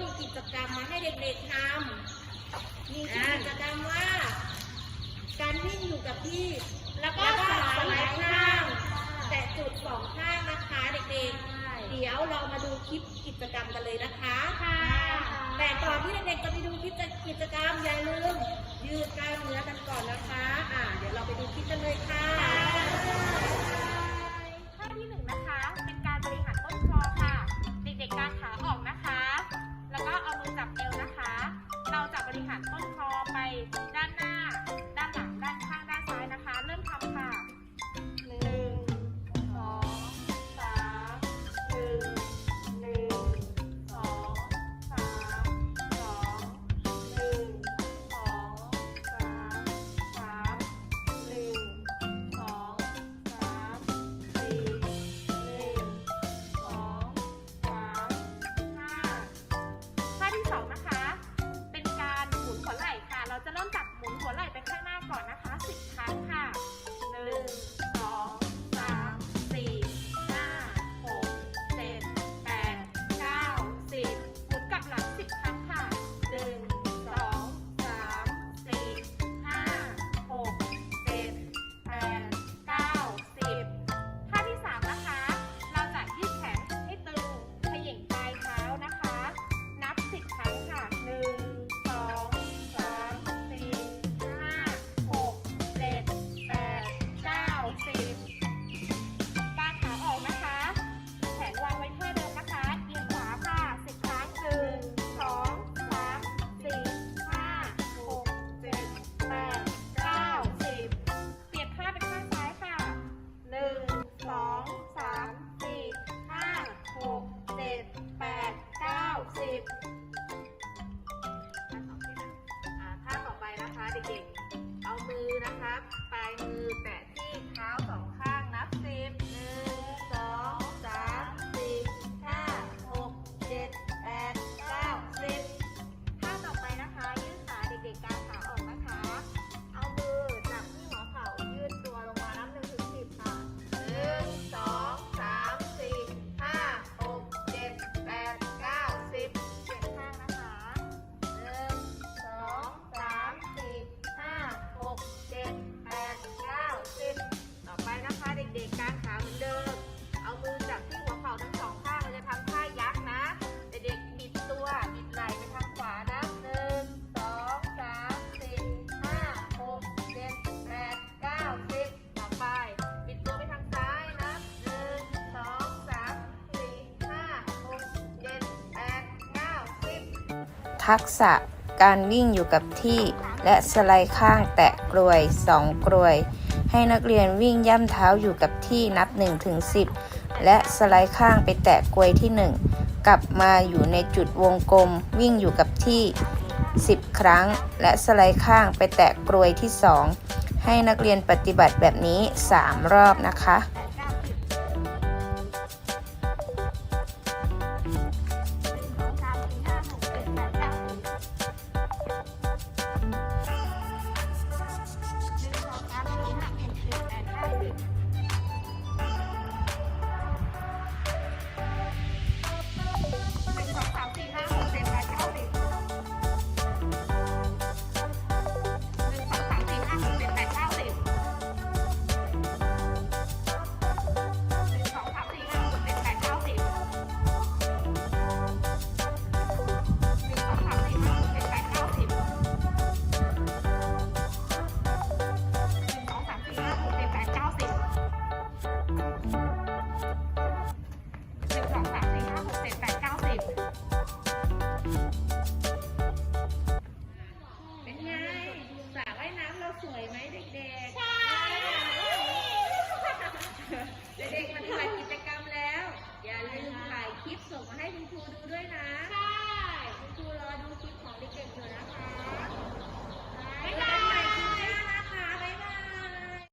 มีกิจกรรมมาให้เด็กๆทำมีกิจกรรมว่า การวิ่งอยู่กับพี่ แล้วก็สไลด์ข้างแต่จุดสองข้างนะคะเด็กๆ เดี๋ยวเรามาดูคลิปกิจกรรมกันเลยนะคะแต่ก่อนที่เด็กๆจะไปดูคลิปกิจกรรมอย่าลืมยืดกล้ามเนื้อกันก่อนนะคะอ่าเดี๋ยวเราไปดูคลิปกันเลยค่ะ ทักษะการวิ่งอยู่กับที่และสไลด์ข้างแตะกลวยสองกลวย ให้นักเรียนวิ่งย่ำเท้าอยู่กับที่นับ1ถึง10 และสไลด์ข้างไปแตะกลวยที่ 1 กลับมาอยู่ในจุดวงกลมวิ่งอยู่กับที่ 10 ครั้ง และสไลด์ข้างไปแตะกลวยที่ 2 ให้นักเรียนปฏิบัติแบบนี้ 3 รอบนะคะ สวยไหมเด็ก